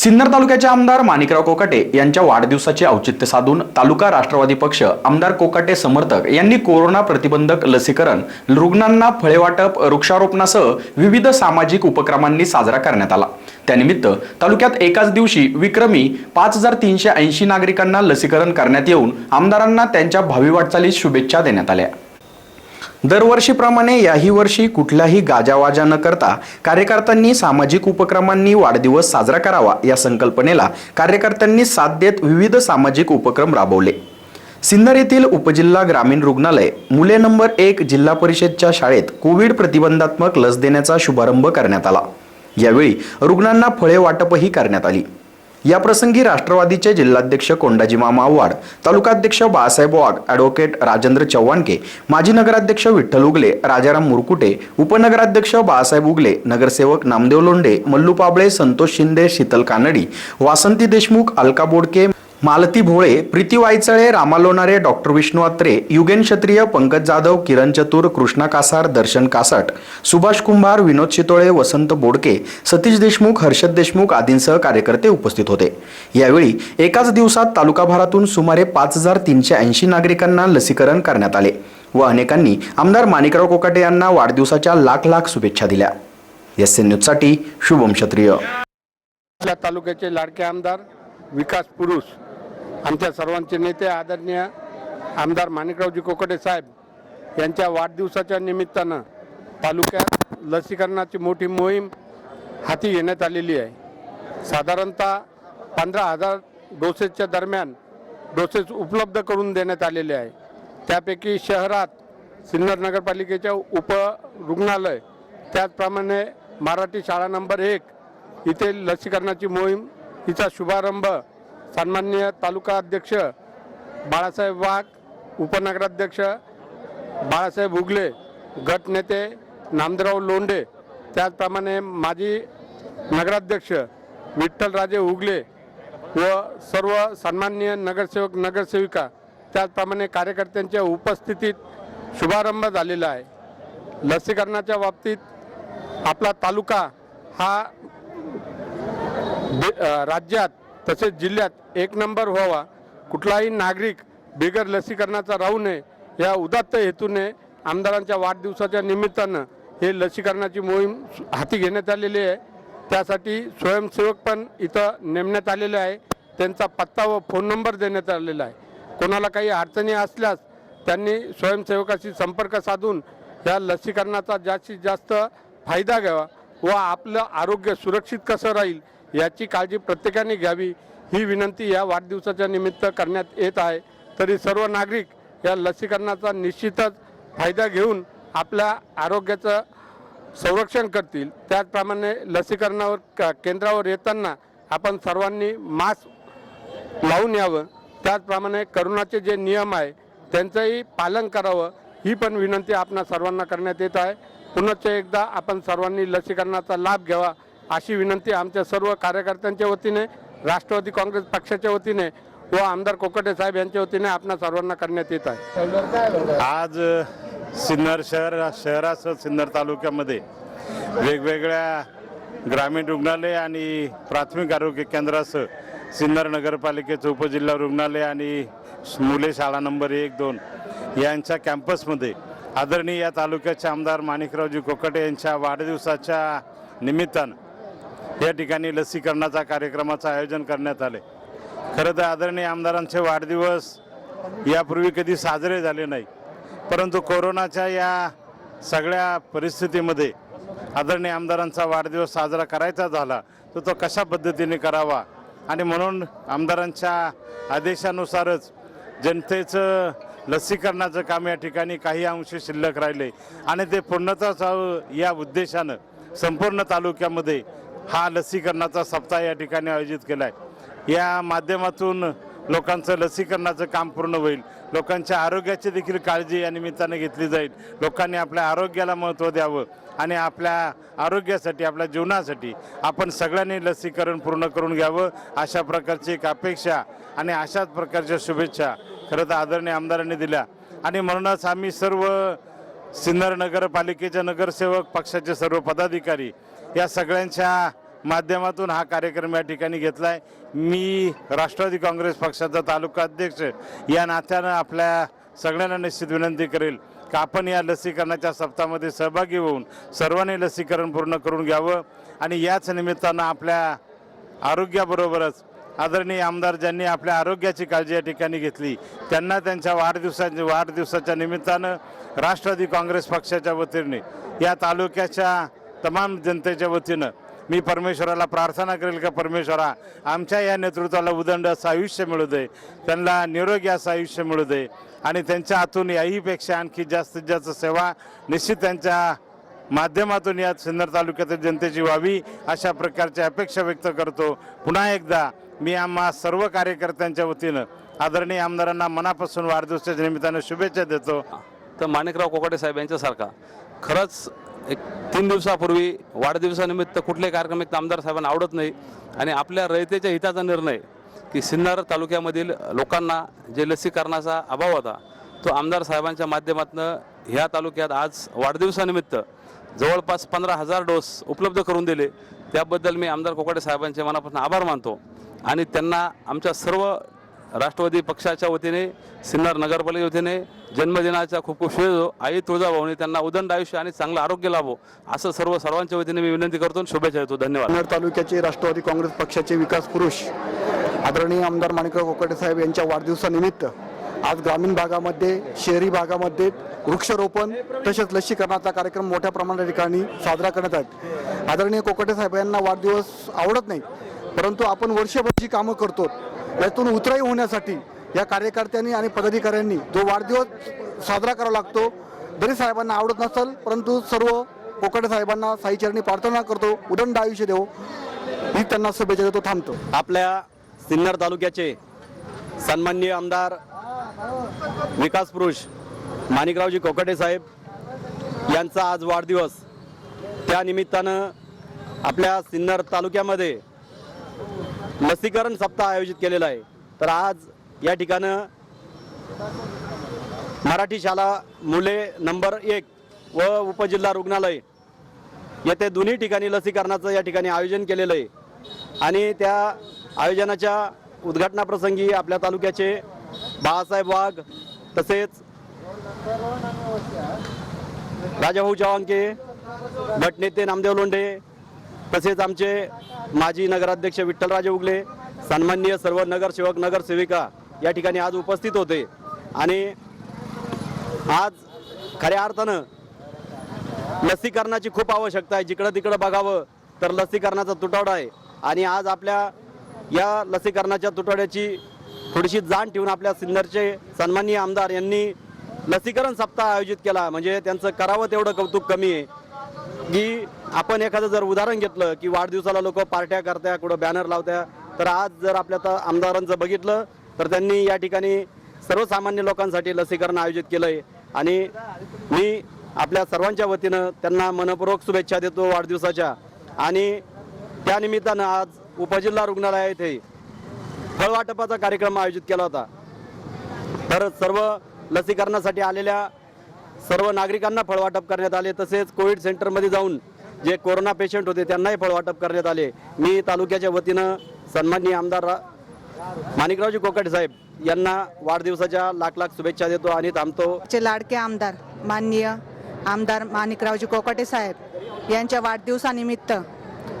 सिन्नर तालुक्याचे आमदार माणिकराव कोकाटे यांच्या वाढदिवसाचे औचित्य साधून तालुका राष्ट्रवादी पक्ष आमदार कोकाटे समर्थक यांनी कोरोना प्रतिबंधक लसीकरण रुग्णांना फळे वाटप वृक्षारोपणासह विविध सामाजिक उपक्रमांनी साजरा करण्यात आला. त्यानिमित्त तालुक्यात एकाच दिवशी विक्रमी पाच हजार तीनशे ऐंशी नागरिकांना लसीकरण करण्यात येऊन आमदारांना त्यांच्या भावी वाटचालीस शुभेच्छा देण्यात आल्या. दरवर्षीप्रमाणे याही वर्षी कुठलाही गाजावाजा न करता कार्यकर्त्यांनी सामाजिक उपक्रमांनी वाढदिवस साजरा करावा या संकल्पनेला कार्यकर्त्यांनी साथ देत विविध सामाजिक उपक्रम राबवले. सिन्नर येथील उपजिल्हा ग्रामीण रुग्णालय मुले नंबर एक जिल्हा परिषदच्या शाळेत कोविड प्रतिबंधात्मक लस देण्याचा शुभारंभ करण्यात आला. यावेळी रुग्णांना फळे वाटपही करण्यात आली. या प्रसंगी राष्ट्रवादीचे जिल्हाध्यक्ष कोंडाजी मामा आव्हाड तालुकाध्यक्ष बाळासाहेब वाघ ॲडव्होकेट राजेंद्र चव्हाणके माजी नगराध्यक्ष विठ्ठल उगले राजाराम मुरकुटे उपनगराध्यक्ष बाळासाहेब उगले नगरसेवक नामदेव लोंढे मल्लू पाबळे संतोष शिंदे शीतल कानडी वासंती देशमुख अलका बोडके मालती भोळे प्रीती वायचळे रामा लोणारे डॉक्टर विष्णू अत्रे युगेन क्षत्रिय पंकज जाधव किरण चतुर कृष्णा कासार दर्शन कासट सुभाष कुंभार विनोद शितोळे वसंत बोडके सतीश देशमुख हर्षद देशमुख आदींसह कार्यकर्ते उपस्थित होते. यावेळी एकाच दिवसात तालुकाभरातून सुमारे पाच हजार तीनशे ऐंशी नागरिकांना लसीकरण करण्यात आले व अनेकांनी आमदार माणिकराव कोकाटे यांना वाढदिवसाच्या लाख लाख शुभेच्छा दिल्या. एस एन न्यूजसाठी शुभम क्षत्रिय. तालुक्याचे लाडके आमदार विकास पुरुष आमच्या सर्वांचे नेते आदरणीय आमदार माणिकरावजी कोकटे साहेब यांच्या वाढदिवसाच्या निमित्तानं तालुक्यात लसीकरणाची मोठी मोहीम हाती घेण्यात आलेली आहे. साधारणतः पंधरा हजार डोसेसच्या दरम्यान डोसेस उपलब्ध करून देण्यात आलेले आहे. त्यापैकी शहरात सिन्नर नगरपालिकेच्या उप रुग्णालय त्याचप्रमाणे मराठी शाळा नंबर एक इथे लसीकरणाची मोहीम हिचा शुभारंभ सन्मान्य तालुका अध्यक्ष बाळासाहेब वाघ उपनगराध्यक्ष बाळासाहेब उगले गटनेते नामदेवराव लोंढे त्याचप्रमाणे माजी नगराध्यक्ष विठ्ठलराजे उगले व सर्व सन्मान्य नगरसेवक नगरसेविका त्याचप्रमाणे कार्यकर्त्यांच्या उपस्थितीत शुभारंभ झालेला आहे. लसीकरणाच्या बाबतीत आपला तालुका हा राज्यात तसेच जिल्ह्यात एक नंबर व्हावा. कुठलाही नागरिक बिगर लसीकरणाचा राहू नये. या उदात्त हेतूने आमदारांच्या वाढदिवसाच्या निमित्तानं हे लसीकरणाची मोहीम हाती घेण्यात आलेली आहे. त्यासाठी स्वयंसेवक पण इथं नेमण्यात आलेले आहे. त्यांचा पत्ता व फोन नंबर देण्यात आलेला आहे. कोणाला काही अडचणी असल्यास त्यांनी स्वयंसेवकाशी संपर्क साधून या लसीकरणाचा जास्तीत जास्त फायदा घ्यावा व आपलं आरोग्य सुरक्षित कसं राहील याची काळजी प्रत्येकाने घ्यावी. ही विनंती या वाढदिवसाच्या निमित्त करण्यात येत आहे. तरी सर्व नागरिक या लसीकरणाचा निश्चितच फायदा घेऊन आपल्या आरोग्याचं संरक्षण करतील. त्याचप्रमाणे लसीकरणावर क- केंद्रावर येताना आपण सर्वांनी मास्क लावून यावं. त्याचप्रमाणे करोनाचे जे नियम आहे त्यांचंही पालन करावं. ही पण विनंती आपणा सर्वांना करण्यात येत आहे. पुनश्च एकदा आपण सर्वांनी लसीकरणाचा लाभ घ्यावा. अशी विनंती आमच्या सर्व कार्यकर्त्यांच्या वतीने राष्ट्रवादी काँग्रेस पक्षाच्या वतीने व आमदार कोकटे साहेब यांच्या वतीने आपणा सर्वांना करण्यात येत आहे. आज सिन्नर शहर शहरासह सिन्नर तालुक्यामध्ये वेगवेगळ्या ग्रामीण रुग्णालय आणि प्राथमिक आरोग्य केंद्रासह सिन्नर नगरपालिकेचं उपजिल्हा रुग्णालय आणि मुले शाळा नंबर एक दोन यांच्या कॅम्पसमध्ये आदरणीय या तालुक्याचे आमदार माणिकरावजी कोकटे यांच्या वाढदिवसाच्या निमित्तानं या ठिकाणी लसीकरणाचा कार्यक्रमाचं आयोजन करण्यात आले. खरं तर आदरणीय आमदारांचे वाढदिवस यापूर्वी कधी साजरे झाले नाही परंतु कोरोनाच्या या सगळ्या परिस्थितीमध्ये आदरणीय आमदारांचा वाढदिवस साजरा करायचा झाला तर तो कशा पद्धतीने करावा? आणि म्हणून आमदारांच्या आदेशानुसारच जनतेचं लसीकरणाचं काम या ठिकाणी काही अंशी शिल्लक राहिले. आणि ते पूर्णतः या उद्देशानं संपूर्ण तालुक्यामध्ये हा लसीकरणाचा सप्ताह या ठिकाणी आयोजित केला आहे या माध्यमातून लोकांचं लसीकरणाचं काम पूर्ण होईल. लोकांच्या आरोग्याची देखील काळजी या निमित्ताने घेतली जाईल. लोकांनी आपल्या आरोग्याला महत्त्व द्यावं आणि आपल्या आरोग्यासाठी आपल्या जीवनासाठी आपण सगळ्यांनी लसीकरण पूर्ण करून घ्यावं अशा प्रकारची एक अपेक्षा आणि अशाच प्रकारच्या शुभेच्छा खरं तर आदरणीय आमदारांनी दिल्या. आणि म्हणूनच आम्ही सर्व सिन्नर नगरपालिकेचे नगरसेवक पक्षाचे सर्व पदाधिकारी या सगळ्यांच्या माध्यमातून हा कार्यक्रम या ठिकाणी घेतला आहे मी राष्ट्रवादी काँग्रेस पक्षाचा तालुका अध्यक्ष या नात्यानं आपल्या सगळ्यांना निश्चित विनंती करेल का आपण या लसीकरणाच्या सप्ताहामध्ये सहभागी होऊन सर्वांनी लसीकरण पूर्ण करून घ्यावं आणि याच निमित्तानं आपल्या आरोग्याबरोबरच आदरणीय आमदार ज्यांनी आपल्या आरोग्याची काळजी या ठिकाणी घेतली त्यांना त्यांच्या वाढदिवसाच्या वाढदिवसाच्या निमित्तानं राष्ट्रवादी काँग्रेस पक्षाच्या वतीने या तालुक्याच्या तमाम जनतेच्या वतीनं मी परमेश्वराला प्रार्थना करेल का परमेश्वरा आमच्या या नेतृत्वाला उदंड असं आयुष्य मिळू दे त्यांना निरोगी असं आयुष्य मिळू दे आणि त्यांच्या हातून याहीपेक्षा आणखी जास्तीत जास्त सेवा निश्चित त्यांच्या माध्यमातून या सिन्नर तालुक्यातील जनतेची व्हावी अशा प्रकारची अपेक्षा व्यक्त करतो. पुन्हा एकदा मी आम्हा सर्व कार्यकर्त्यांच्या वतीनं आदरणीय आमदारांना मनापासून वाढदिवसाच्या निमित्तानं शुभेच्छा देतो. तर माणिकराव कोकाटे साहेब यांच्यासारखा खरंच एक तीन दिवसापूर्वी वाढदिवसानिमित्त कुठले कार्यक्रम एक तर आमदार साहेबांना आवडत नाही आणि आपल्या रयतेच्या हिताचा निर्णय की सिन्नर तालुक्यामधील लोकांना जे लसीकरणाचा अभाव होता तो आमदार साहेबांच्या माध्यमातून ह्या तालुक्यात आज वाढदिवसानिमित्त जवळपास पंधरा हजार डोस उपलब्ध करून दिले. त्याबद्दल मी आमदार कोकाटे साहेबांचे मनापासून आभार मानतो आणि त्यांना आमच्या सर्व राष्ट्रवादी पक्षाच्या वतीने सिन्नर नगरपालिके वतीने जन्मदिनाच्या खूप खूप शुभेच्छा आई तुळजाभाऊने त्यांना उदंड आयुष्य आणि चांगलं आरोग्य लाभो असं सर्व सर्वांच्या वतीने मी विनंती करतो शुभेच्छा देतो. धन्यवाद. सिन्नर तालुक्याचे राष्ट्रवादी काँग्रेस पक्षाचे विकास पुरुष आदरणीय आमदार माणिकराव कोकाटे साहेब यांच्या वाढदिवसानिमित्त आज ग्रामीण भागामध्ये शहरी भागामध्ये वृक्षारोपण तसेच लसीकरणाचा कार्यक्रम मोठ्या प्रमाणात ठिकाणी साजरा करण्यात आहेत आदरणीय कोकटे साहेब यांना वाढदिवस आवडत नाही परंतु आपण वर्षभर जी कामं करतो यातून उतराई होण्यासाठी या कार्यकर्त्यांनी आणि पदाधिकाऱ्यांनी जो वाढदिवस साजरा करावा लागतो जरी साहेबांना आवडत नसेल परंतु सर्व कोकाटे साहेबांना साईचरणी प्रार्थना करतो उदंड आयुष्य देव मी त्यांना शुभेच्छा देतो थांबतो. आपल्या सिन्नर तालुक्याचे सन्माननीय आमदार विकास पुरुष माणिकरावजी कोकटे साहेब यांचा आज वाढदिवस. त्यानिमित्तानं आपल्या सिन्नर तालुक्यामध्ये लसीकरण सप्ताह आयोजित केलेला आहे. तर आज या ठिकाणं मराठी शाळा मुले नंबर एक व उपजिल्हा रुग्णालय येथे दोन्ही ठिकाणी लसीकरणाचं या ठिकाणी आयोजन केलेलं आहे. आणि त्या आयोजनाच्या उद्घाटनाप्रसंगी आपल्या तालुक्याचे बाळासाहेब वाघ तसेच राजाभाऊ चव्हाणके गटनेते नामदेव लोंढे तसेच आमचे माजी नगराध्यक्ष विठ्ठलराजे उगले सन्माननीय सर्व नगरसेवक नगरसेविका या ठिकाणी आज उपस्थित होते. आणि आज खऱ्या अर्थानं लसीकरणाची खूप आवश्यकता आहे. जिकडं तिकडं बघावं तर लसीकरणाचा तुटवडा आहे. आणि आज आपल्या या लसीकरणाच्या तुटवड्याची थोडीशी जाण ठेवून आपल्या सिन्नरचे सन्माननीय आमदार यांनी लसीकरण सप्ताह आयोजित केला. म्हणजे त्यांचं करावं तेवढं कौतुक कमी आहे. की आपण एखादं जर उदाहरण घेतलं की वाढदिवसाला लोक पार्ट्या करत्या कुठं बॅनर लावत्या तर आज जर आपल्या आता आमदारांचं बघितलं तर त्यांनी या ठिकाणी सर्वसामान्य लोकांसाठी लसीकरण आयोजित केलं आहे आणि मी आपल्या सर्वांच्या वतीनं त्यांना मनपूर्वक शुभेच्छा देतो वाढदिवसाच्या. आणि त्यानिमित्तानं आज उपजिल्हा रुग्णालय येथे फळवाटपाचा कार्यक्रम आयोजित केला होता. तर सर्व लसीकरणासाठी आलेल्या सर्व नागरिकांना फळवाटप करण्यात आले. तसेच कोविड सेंटरमध्ये जाऊन जे कोरोना पेशंट होते त्यांनाही फळवाटप करण्यात आले. मी तालुक्याच्या वतीनं सन्माननीय आमदार रा- माणिकरावजी कोकाटे साहेब यांना वाढदिवसाच्या लाख लाख शुभेच्छा देतो आणि थांबतो. चे लाडके आमदार माननीय आमदार माणिकरावजी कोकटे साहेब यांच्या वाढदिवसानिमित्त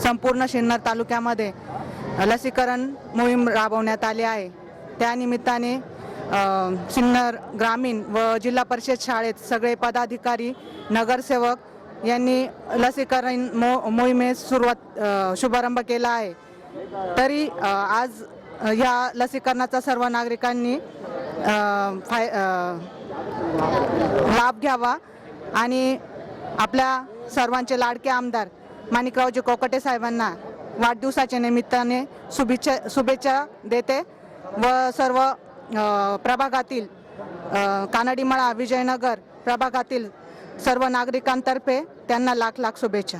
संपूर्ण सिन्नर तालुक्यामध्ये लसीकरण मोहीम राबवण्यात आली आहे. त्यानिमित्ताने सिन्नर ग्रामीण व जिल्हा परिषद शाळेत सगळे पदाधिकारी नगरसेवक यांनी लसीकरण मो मोहिमेस सुरुवात शुभारंभ केला आहे. तरी आज या लसीकरणाचा सर्व नागरिकांनी फाय लाभ घ्यावा आणि आपल्या सर्वांचे लाडके आमदार माणिकरावजी कोकटे साहेबांना वाढदिवसाच्या निमित्ताने शुभेच्छा शुभेच्छा देते व सर्व प्रभागातील कानडीमळा विजयनगर प्रभागातील सर्व नागरिकांतर्फे त्यांना लाख लाख शुभेच्छा.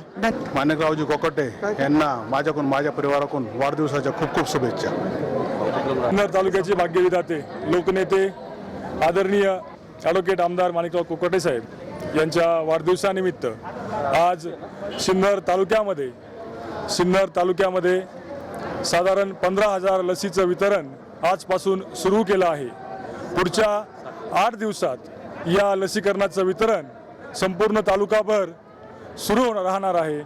माणिकरावजी कोकटे यांना माझ्याकडून माझ्या परिवाराकडून वाढदिवसाच्या खूप खूप शुभेच्छा. जुन्नर तालुक्याचे भाग्यविधाते लोकनेते आदरणीय ॲडव्होकेट आमदार माणिकराव कोकटे साहेब यांच्या वाढदिवसानिमित्त आज सिन्नर तालुक्यामध्ये सिन्नर तालुक्यामध्ये साधारण पंधरा हजार लसीचं वितरण आजपासून सुरू केलं आहे. पुढच्या आठ दिवसात या लसीकरणाचं वितरण संपूर्ण तालुकाभर सुरू राहणार आहे.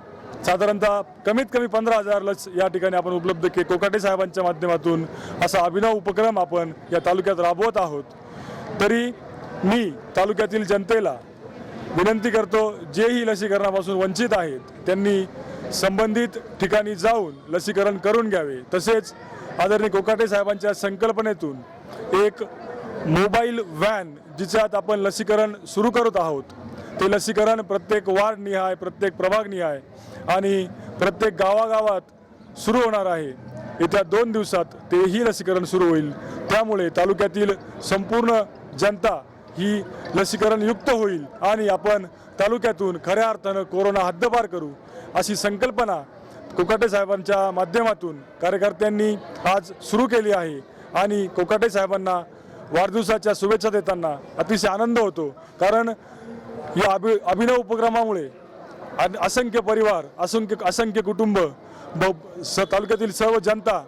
साधारणतः कमीत कमी पंधरा हजार लस या ठिकाणी आपण उपलब्ध के कोकाटे साहेबांच्या माध्यमातून असा अभिनव उपक्रम आपण या तालुक्यात राबवत आहोत. तरी मी तालुक्यातील जनतेला विनंती करतो जेही लसीकरणापासून वंचित आहेत त्यांनी संबंधित ठिकाणी जाऊन लसीकरण करून घ्यावे. तसेच आदरणीय कोकाटे साहेबांच्या संकल्पनेतून एक मोबाईल व्हॅन जिच्यात आपण लसीकरण सुरू करत आहोत. ते लसीकरण प्रत्येक वार्डनिहाय प्रत्येक प्रभागनिहाय आणि प्रत्येक गावागावात सुरू होणार आहे. येत्या दोन दिवसात तेही लसीकरण सुरू होईल. त्यामुळे तालुक्यातील संपूर्ण जनता ही लसीकरण युक्त होईल आणि आपण तालुक्यातून खऱ्या अर्थानं कोरोना हद्दपार करू अशी संकल्पना कोकाटे साहेबांच्या माध्यमातून कार्यकर्त्यांनी आज सुरू केली आहे. आणि कोकाटे साहेबांना वाढदिवसाच्या शुभेच्छा देताना अतिशय आनंद होतो. कारण या अभि अभिनव उपक्रमामुळे असंख्य परिवार असंख्य असंख्य कुटुंब ब- स तालुक्यातील सर्व जनता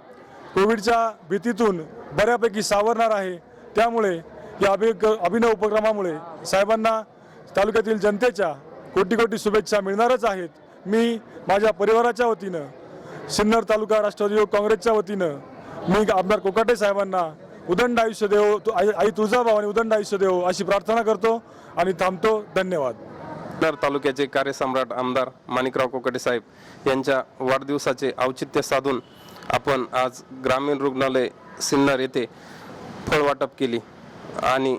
कोविडच्या भीतीतून बऱ्यापैकी सावरणार आहे. त्यामुळे या अभि अभिनव उपक्रमामुळे साहेबांना तालुक्यातील जनतेच्या कोटी कोटी शुभेच्छा मिळणारच आहेत. मी माझ्या परिवाराच्या वतीनं सिन्नर तालुका राष्ट्रवादी युवक काँग्रेसच्या वतीनं मी आमदार कोकाटे साहेबांना उदंड आयुष्य देव तु- आई आई तुळजाभवानी उदंड आयुष्य देव अशी प्रार्थना करतो आणि थांबतो. धन्यवाद. सिन्नर तालुक्याचे कार्यसम्राट आमदार माणिकराव कोकटे साहेब यांच्या वाढदिवसाचे औचित्य साधून आपण आज ग्रामीण रुग्णालय सिन्नर येथे फळवाटप केली आणि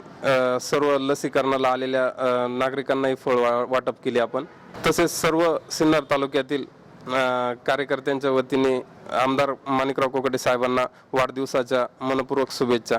सर्व लसीकरणाला आलेल्या नागरिकांनाही फळ वा- वाटप केली आपण. तसेच सर्व सिन्नर तालुक्यातील कार्यकर्त्यांच्या वतीने आमदार माणिकराव कोकटे साहेबांना वाढदिवसाच्या मनपूर्वक शुभेच्छा.